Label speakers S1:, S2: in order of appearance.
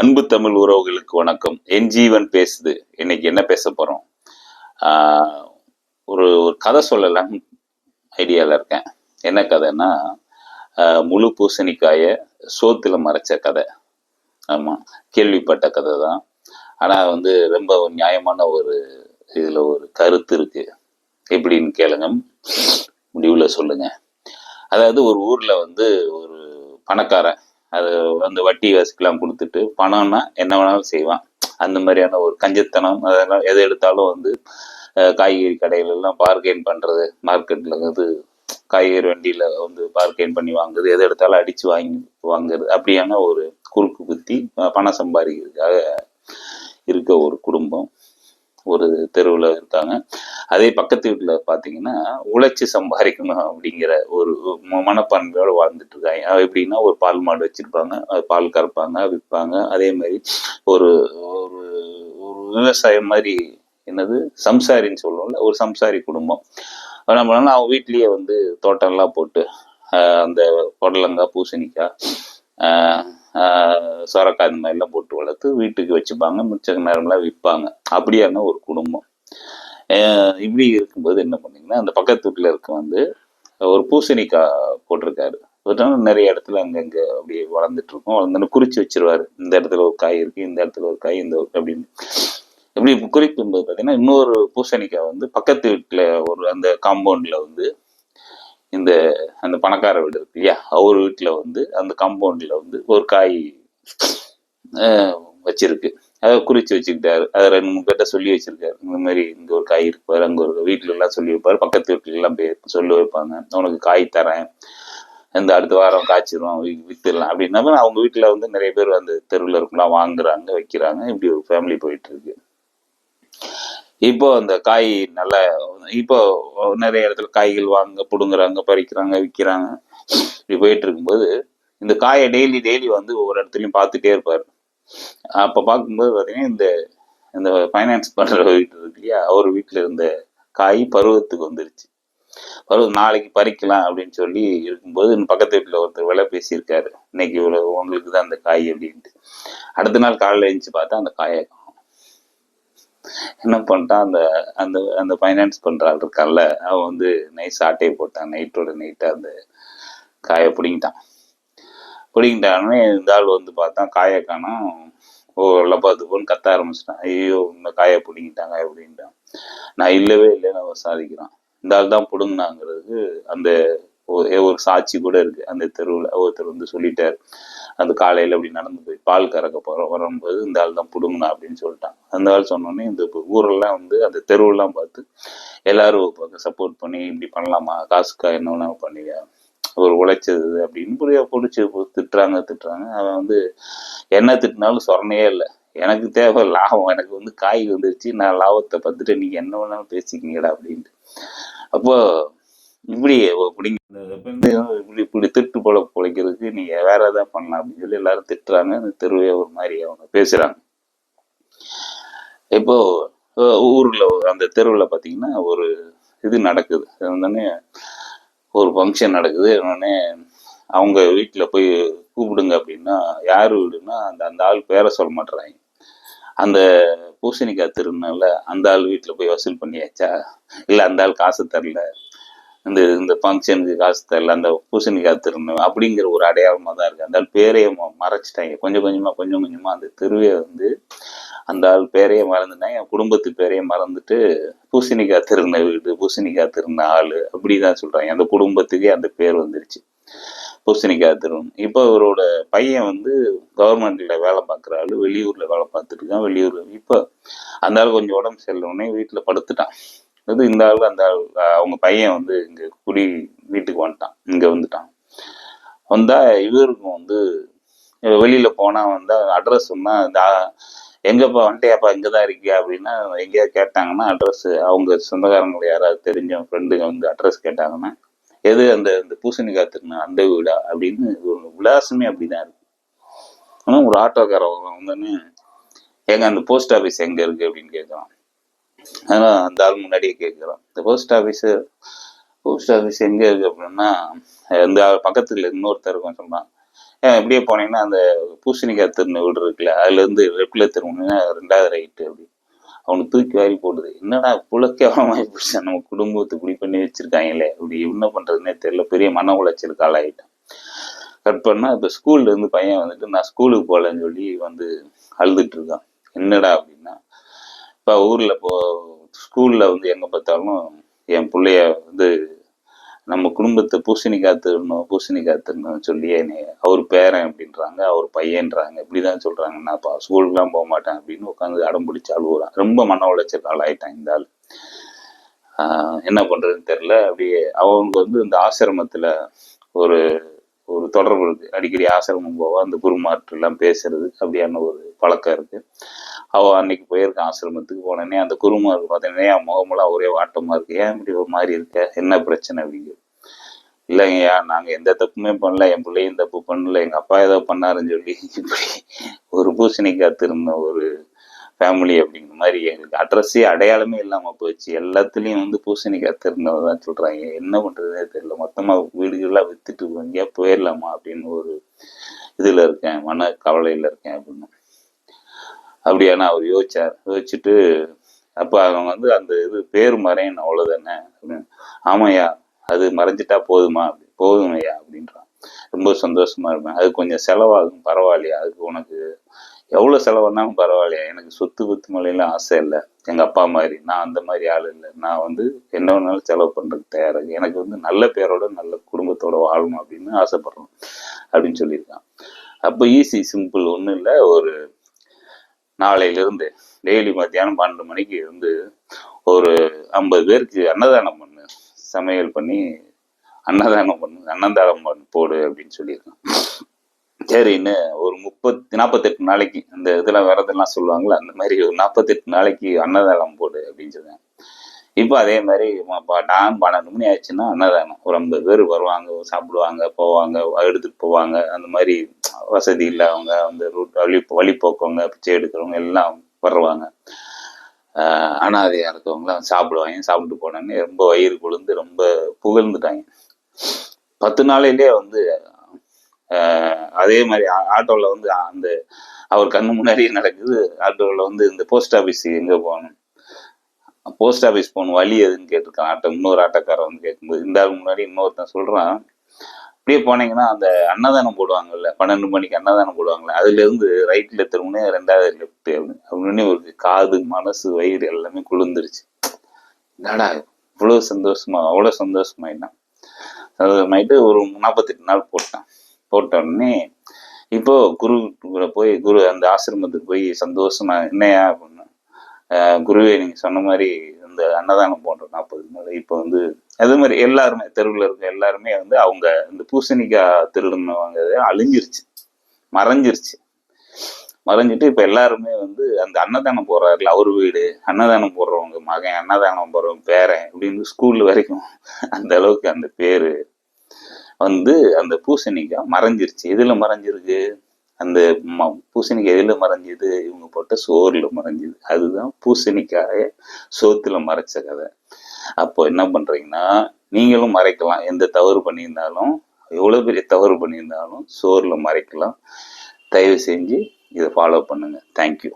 S1: அன்பு தமிழ் உறவுகளுக்கு வணக்கம் என் ஜீவன் பேசுது இன்னைக்கு என்ன பேச போகிறோம் ஒரு ஒரு கதை சொல்லலாம் ஐடியாவில் இருக்கேன் என்ன கதைன்னா முழு பூசணிக்காயை சோத்தில் மறைச்ச கதை ஆமாம் கேள்விப்பட்ட கதை தான் ஆனால் வந்து ரொம்ப நியாயமான ஒரு இதில் ஒரு கருத்து இருக்குது எப்படின்னு கேளுங்க முடிவில் சொல்லுங்கள் அதாவது ஒரு ஊரில் வந்து ஒரு பணக்காரன் அது வந்து வட்டி வசிக்கலாம் கொடுத்துட்டு பணம்னா என்ன வேணாலும் செய்வான் அந்த மாதிரியான ஒரு கஞ்சத்தனம் அதெல்லாம் எதை எடுத்தாலும் வந்து காய்கறி கடையிலெல்லாம் பார்கெயின் பண்ணுறது மார்க்கெட்டில் வந்து காய்கறி வண்டியில் வந்து பார்கெயின் பண்ணி வாங்குறது எதை எடுத்தாலும் அடித்து வாங்கி வாங்குறது அப்படியான ஒரு குறுக்கு குத்தி பணம் சம்பாதிக்கிறதுக்காக இருக்க ஒரு குடும்பம் ஒரு தெருவில் இருக்காங்க அதே பக்கத்து வீட்டில் பார்த்தீங்கன்னா உழைச்சி சம்பாதிக்கணும் அப்படிங்கிற ஒரு மனப்பான்மையோடு வாழ்ந்துட்டு இருக்காங்க எப்படின்னா ஒரு பால் மாடு வச்சுருப்பாங்க பால் கறப்பாங்க விற்பாங்க அதே மாதிரி ஒரு ஒரு ஒரு விவசாயம் மாதிரி என்னது சம்சாரின்னு சொல்லுவோம்ல ஒரு சம்சாரி குடும்பம் நம்மளால அவங்க வீட்லேயே வந்து தோட்டம்லாம் போட்டு அந்த புடலங்காய் பூசணிக்காய் சுரக்காய் இந்த மாதிரிலாம் போட்டு வளர்த்து வீட்டுக்கு வச்சுப்பாங்க மிச்ச நேரம்லாம் விற்பாங்க அப்படியான ஒரு குடும்பம் இப்படி இருக்கும்போது என்ன பண்ணிங்கன்னா அந்த பக்கத்து வீட்டில் இருக்க வந்து ஒரு பூசணிக்காய் போட்டிருக்காரு நிறைய இடத்துல அங்கங்கே அப்படியே வளர்ந்துட்டு இருக்கோம் வளர்ந்து குறிச்சு வச்சிருவாரு இந்த இடத்துல ஒரு காய் இருக்கு இந்த இடத்துல ஒரு காய் இந்த அப்படின்னு இப்படி குறிக்கும்போது பார்த்தீங்கன்னா இன்னொரு பூசணிக்காய் வந்து பக்கத்து வீட்டில் ஒரு அந்த காம்பவுண்டில் வந்து இந்த அந்த பணக்கார வீடு இருக்கு இல்லையா அவர் வீட்டில் வந்து அந்த காம்பவுண்டில் வந்து ஒரு காய் வச்சிருக்கு அதை குறித்து வச்சுக்கிட்டாரு அதை ரெண்டு மூணு பேர்ட்ட சொல்லி வச்சிருக்காரு இந்த மாதிரி இங்கே ஒரு காய் இருப்பார் அங்கே ஒரு வீட்டிலலாம் சொல்லி வைப்பார் பக்கத்து வீட்டிலலாம் போய் சொல்லி வைப்பாங்க உனக்கு காய் தரேன் இந்த அடுத்த வாரம் காய்ச்சிரும் வித்துடலாம் அப்படின்னா அவங்க வீட்டில் வந்து நிறைய பேர் வந்து தெருவில் இருக்கும்லாம் வாங்குறாங்க வைக்கிறாங்க இப்படி ஒரு ஃபேமிலி போயிட்டு இருக்கு இப்போ அந்த காய் நல்ல இப்போ நிறைய இடத்துல காய்கள் வாங்க பிடுங்குறாங்க பறிக்கிறாங்க விற்கிறாங்க இப்படி போயிட்டு இருக்கும்போது இந்த காயை டெய்லி டெய்லி வந்து ஒவ்வொரு இடத்துலையும் பார்த்துட்டே இருப்பார் அப்போ பார்க்கும்போது பார்த்தீங்கன்னா இந்த இந்த ஃபைனான்ஸ் பண்ணுற வீட்டு இருக்கு இல்லையா அவர் வீட்டில் இருந்த காய் பருவத்துக்கு வந்துருச்சு பருவம் நாளைக்கு பறிக்கலாம் அப்படின்னு சொல்லி இருக்கும்போது பக்கத்து வீட்டில் ஒருத்தர் விலை பேசியிருக்காரு இன்னைக்கு இவ்வளோ உங்களுக்கு தான் அந்த காய் அப்படின்ட்டு அடுத்த நாள் காலையில் எழுந்துச்சு பார்த்தா அந்த காயை என்ன பண்ணிட்டான் அந்த அந்த அந்த ஃபைனான்ஸ் பண்ணுற ஆள் இருக்கான்ல அவன் வந்து நைட் ஆட்டையை போட்டான் நைட்டோட நைட்டாக அந்த காயை பிடிங்கிட்டான் பிடிங்கிட்டான்னு இந்த ஆள் வந்து பார்த்தா காயை காணும் ஓ இல்லைப்பா பார்த்து போன்னு கத்த ஆரம்பிச்சிட்டான் ஐயோ இந்த காயை பிடிங்கிட்டாங்க அப்படின்ட்டான் நான் இல்லவே இல்லை நான் சாதிக்கிறான் இந்த ஆள் தான் பிடுங்கினாங்கிறது அந்த ஒரு சாட்சி கூட இருக்கு அந்த தெருவில் ஒருத்தர் வந்து சொல்லிட்டார் அந்த காலையில் அப்படி நடந்து போய் பால் கறக்க போகிற வரும்போது இந்த ஆள் தான் பிடுங்கணும் அப்படின்னு சொல்லிட்டான் அந்த ஆள் சொன்னோன்னே இந்த ஊரெல்லாம் வந்து அந்த தெருவெல்லாம் பார்த்து எல்லாரும் சப்போர்ட் பண்ணி இப்படி பண்ணலாமா காசுக்கா என்ன வேணாலும் பண்ணியா ஒரு உழைச்சது அப்படின்னு புரிய பிடிச்சி திட்டுறாங்க திட்டுறாங்க அவன் வந்து என்ன திட்டினாலும் சொரணையே இல்லை எனக்கு தேவை லாபம் எனக்கு வந்து காய் வந்துருச்சு நான் லாபத்தை பார்த்துட்டு நீங்கள் என்ன வேணாலும் பேசிக்கிங்கடா அப்படின்ட்டு அப்போது இப்படி பிடிங்க இப்படி இப்படி திருட்டு போல பிழைக்கிறதுக்கு நீங்க வேற எதாவது பண்ணலாம் அப்படின்னு சொல்லி எல்லாரும் திட்டுறாங்க இந்த தெருவே ஒரு மாதிரி அவங்க பேசுறாங்க இப்போ ஊரில் அந்த தெருவில் பார்த்தீங்கன்னா ஒரு இது நடக்குது உடனே ஒரு ஃபங்க்ஷன் நடக்குது உடனே அவங்க வீட்டில் போய் கூப்பிடுங்க அப்படின்னா யார் வீடுன்னா அந்த அந்த ஆள் பேரை சொல்ல மாட்டுறாங்க அந்த பூசணிக்காய் திருநாளில் அந்த ஆள் வீட்டில் போய் வசூல் பண்ணியாச்சா இல்லை அந்த ஆள் காசு தரல இந்த இந்த ஃபங்க்ஷனுக்கு காசு தரல அந்த பூசணிக்காய் திருணும் அப்படிங்கிற ஒரு அடையாளமாக தான் இருக்குது அந்த ஆள் பேரையை மறைச்சிட்டாங்க கொஞ்சம் கொஞ்சமாக கொஞ்சம் கொஞ்சமாக அந்த திருவையை வந்து அந்த ஆள் பேரையை மறந்துட்டாங்க என் குடும்பத்து பேரையே மறந்துட்டு பூசணிக்காய் திருந்த வீடு பூசணிக்காய் திருந்த ஆள் அப்படி தான் சொல்கிறாங்க அந்த குடும்பத்துக்கே அந்த பேர் வந்துருச்சு பூசணிக்காய் திருவன் இப்போ இவரோட பையன் வந்து கவர்மெண்ட்டில் வேலை பார்க்குற ஆள் வெளியூரில் வேலை பார்த்துட்டு இருக்கான் வெளியூர் இப்போ அந்த ஆள் கொஞ்சம் உடம்பு செல்லவுடனே வீட்டில் படுத்துட்டான் அது இந்த ஆள் அந்த ஆள் அவங்க பையன் வந்து இங்கே குடி வீட்டுக்கு வந்துட்டான் இங்கே வந்துட்டான் வந்தால் இவருக்கும் வந்து வெளியில் போனால் வந்தால் அட்ரஸ் சொன்னால் இந்த எங்கேப்பா வந்துட்டியாப்பா இங்கே தான் இருக்கியா அப்படின்னா எங்கேயா கேட்டாங்கன்னா அட்ரஸ் அவங்க சொந்தக்காரங்களை யாராவது தெரிஞ்ச ஃப்ரெண்டுங்க வந்து அட்ரஸ் கேட்டாங்கன்னா எது அந்த இந்த பூசணி திருநா அந்த வீடா அப்படின்னு ஒரு அப்படி அப்படிதான் இருக்கு ஆனால் ஒரு ஆட்டோக்காரவங்க வந்தோடனே எங்கே அந்த போஸ்ட் ஆஃபீஸ் எங்கே இருக்குது அப்படின்னு கேட்குறான் அதனால் அந்த ஆள் முன்னாடியே கேட்குறோம் இந்த போஸ்ட் ஆஃபீஸு போஸ்ட் ஆஃபீஸ் எங்கே இருக்குது அப்படின்னா இந்த பக்கத்தில் இன்னொருத்தருக்கும் ஏன் எப்படியே போனீங்கன்னா அந்த பூசணிக்காய் திருநு வீடு இருக்குல்ல அதுலேருந்து ரெப்பில் திரும்பினா ரெண்டாவது ரைட்டு அப்படி அவனுக்கு தூக்கி வாரி போடுது என்னடா புலக்கேவலமாகி போச்சு நம்ம குடும்பத்தை குடி பண்ணி வச்சுருக்காங்களே அப்படி என்ன பண்ணுறதுனே தெரியல பெரிய மன உளைச்சல் ஆளாயிட்டான் கட் பண்ணால் இப்போ ஸ்கூல்லேருந்து பையன் வந்துட்டு நான் ஸ்கூலுக்கு போகலன்னு சொல்லி வந்து அழுதுட்டு இருக்கான் என்னடா அப்படின்னா இப்போ ஊரில் இப்போ ஸ்கூலில் வந்து எங்கே பார்த்தாலும் என் பிள்ளைய வந்து நம்ம குடும்பத்தை பூசணி காத்துக்கணும் பூசணி காத்துக்கணும் சொல்லி அவர் பேரன் அப்படின்றாங்க அவர் பையன்றாங்க இப்படி தான் சொல்கிறாங்க நான் இப்போ ஸ்கூலுக்குலாம் போக மாட்டேன் அப்படின்னு உட்காந்து அடம் பிடிச்சி அழுகுறான் ரொம்ப மன உளைச்சல் ஆளாயிட்டான் இந்த ஆள் என்ன பண்ணுறதுன்னு தெரில அப்படியே அவங்க வந்து இந்த ஆசிரமத்தில் ஒரு ஒரு தொடர்பு இருக்குது அடிக்கடி ஆசிரமம் போவா அந்த குருமார்ட்டெல்லாம் பேசுறது அப்படியான ஒரு பழக்கம் இருக்குது அவள் அன்னைக்கு போயிருக்கான் ஆசிரமத்துக்கு போனேனே அந்த குருமார் பார்த்தோன்னே என் முகமெல்லாம் ஒரே வாட்டமாக இருக்குது ஏன் இப்படி ஒரு மாதிரி இருக்க என்ன பிரச்சனை அப்படிங்கிறது இல்லைங்கய்யா நாங்கள் எந்த தப்புமே பண்ணல என் பிள்ளையும் தப்பு பண்ணல எங்கள் அப்பா ஏதோ பண்ணாருன்னு சொல்லி இப்படி ஒரு பூசணி காத்திருந்த ஒரு ஃபேமிலி அப்படிங்கிற மாதிரி எங்களுக்கு அட்ரஸே அடையாளமே இல்லாமல் போச்சு எல்லாத்துலேயும் வந்து பூசணி காத்திருந்தவங்க தான் சொல்கிறாங்க என்ன பண்ணுறதே தெரியல மொத்தமாக வீடுகள்லாம் வித்துட்டு எங்கேயா போயிடலாமா அப்படின்னு ஒரு இதில் இருக்கேன் மன கவலையில் இருக்கேன் அப்படின்னு அப்படியானா அவர் யோசிச்சார் யோசிச்சுட்டு அப்போ அவங்க வந்து அந்த இது பேர் மறையணும் அவ்வளோதானே ஆமையா அது மறைஞ்சிட்டா போதுமா அப்படி போதுமையா அப்படின்றான் ரொம்ப சந்தோஷமா இருப்பேன் அது கொஞ்சம் செலவாகும் பரவாயில்லையா அதுக்கு உனக்கு எவ்வளோ செலவானாலும் பரவாயில்லையா எனக்கு சொத்து குத்து மலையெல்லாம் ஆசை இல்லை எங்கள் அப்பா மாதிரி நான் அந்த மாதிரி ஆள் இல்லை நான் வந்து என்ன வேணாலும் செலவு பண்ணுறதுக்கு தயாராக எனக்கு வந்து நல்ல பேரோட நல்ல குடும்பத்தோட வாழணும் அப்படின்னு ஆசைப்படுறோம் அப்படின்னு சொல்லியிருக்கான் அப்போ ஈஸி சிம்பிள் ஒன்றும் இல்லை ஒரு நாளையிலிருந்து டெய்லி மத்தியானம் பன்னெண்டு மணிக்கு இருந்து ஒரு ஐம்பது பேருக்கு அன்னதானம் பண்ணு சமையல் பண்ணி அன்னதானம் பண்ணு அன்னதானம் பண்ணு போடு அப்படின்னு சொல்லியிருக்கான் சரின்னு ஒரு முப்பத்தி நாற்பத்தெட்டு நாளைக்கு அந்த இதெல்லாம் விரதெல்லாம் சொல்லுவாங்களே அந்த மாதிரி ஒரு நாற்பத்தெட்டு நாளைக்கு அன்னதானம் போடு அப்படின்னு சொல்லுவேன் இப்போ அதே மாதிரி டான் பன்னெண்டு மணி ஆச்சுன்னா அன்னதானம் ஒரு ஐம்பது பேர் வருவாங்க சாப்பிடுவாங்க போவாங்க எடுத்துகிட்டு போவாங்க அந்த மாதிரி வசதி இல்லாதவங்க அந்த ரூட் வழி வழி போக்கவங்க பிச்சை எடுக்கிறவங்க எல்லாம் வருவாங்க அனாதையாக இருக்கவங்களாம் சாப்பிடுவாங்க சாப்பிட்டு போனோன்னே ரொம்ப வயிறு கொழுந்து ரொம்ப புகழ்ந்துட்டாங்க பத்து நாளையிலே வந்து அதே மாதிரி ஆட்டோவில் வந்து அந்த அவர் கண்ணு முன்னாடியே நடக்குது ஆட்டோவில் வந்து இந்த போஸ்ட் ஆஃபீஸ் எங்கே போகணும் போஸ்ட் ஆஃபீஸ் போகணும் வழி எதுன்னு கேட்டிருக்கான் ஆட்டோ இன்னொரு ஆட்டோக்காரன் வந்து கேட்கும்போது இந்த முன்னாடி இன்னொருத்தன் சொல்கிறான் அப்படியே போனீங்கன்னா அந்த அன்னதானம் போடுவாங்கல்ல பன்னெண்டு மணிக்கு அன்னதானம் போடுவாங்கல்ல அதுல இருந்து ரைட்ல திரும்பினே ரெண்டாவது லெஃப்ட் அப்படின்னு ஒரு காது மனசு வயிறு எல்லாமே குளிர்ந்துருச்சு என்னடா இவ்வளவு சந்தோஷமா அவ்வளவு சந்தோஷமாயிட்டான் சந்தோஷமாயிட்டு ஒரு நாற்பத்தெட்டு நாள் போட்டான் போட்ட உடனே இப்போ குரு போய் குரு அந்த ஆசிரமத்துக்கு போய் சந்தோஷமா என்னையா அப்படின்னு குருவே நீங்க சொன்ன மாதிரி இந்த அன்னதானம் போன்ற நாற்பது நாள் இப்போ வந்து அதே மாதிரி எல்லாருமே தெருவில் இருக்க எல்லாருமே வந்து அவங்க இந்த பூசணிக்காய் திருடுனவங்க அழிஞ்சிருச்சு மறைஞ்சிருச்சு மறைஞ்சிட்டு இப்போ எல்லாருமே வந்து அந்த அன்னதானம் போடுறாருல அவர் வீடு அன்னதானம் போடுறவங்க மகன் அன்னதானம் போடுறவங்க பேரன் அப்படின்னு ஸ்கூல் வரைக்கும் அந்த அளவுக்கு அந்த பேர் வந்து அந்த பூசணிக்காய் மறைஞ்சிருச்சு எதில் மறைஞ்சிருக்கு அந்த ம பூசணிக்காய் எதில் மறைஞ்சிது இவங்க போட்ட சோறில் மறைஞ்சிது அதுதான் பூசணிக்காய சோத்தில் மறைச்ச கதை அப்போ என்ன பண்ணுறீங்கன்னா நீங்களும் மறைக்கலாம் எந்த தவறு பண்ணியிருந்தாலும் எவ்வளோ பெரிய தவறு பண்ணியிருந்தாலும் சோரில் மறைக்கலாம் தயவு செஞ்சு இதை ஃபாலோ பண்ணுங்கள் தேங்க்யூ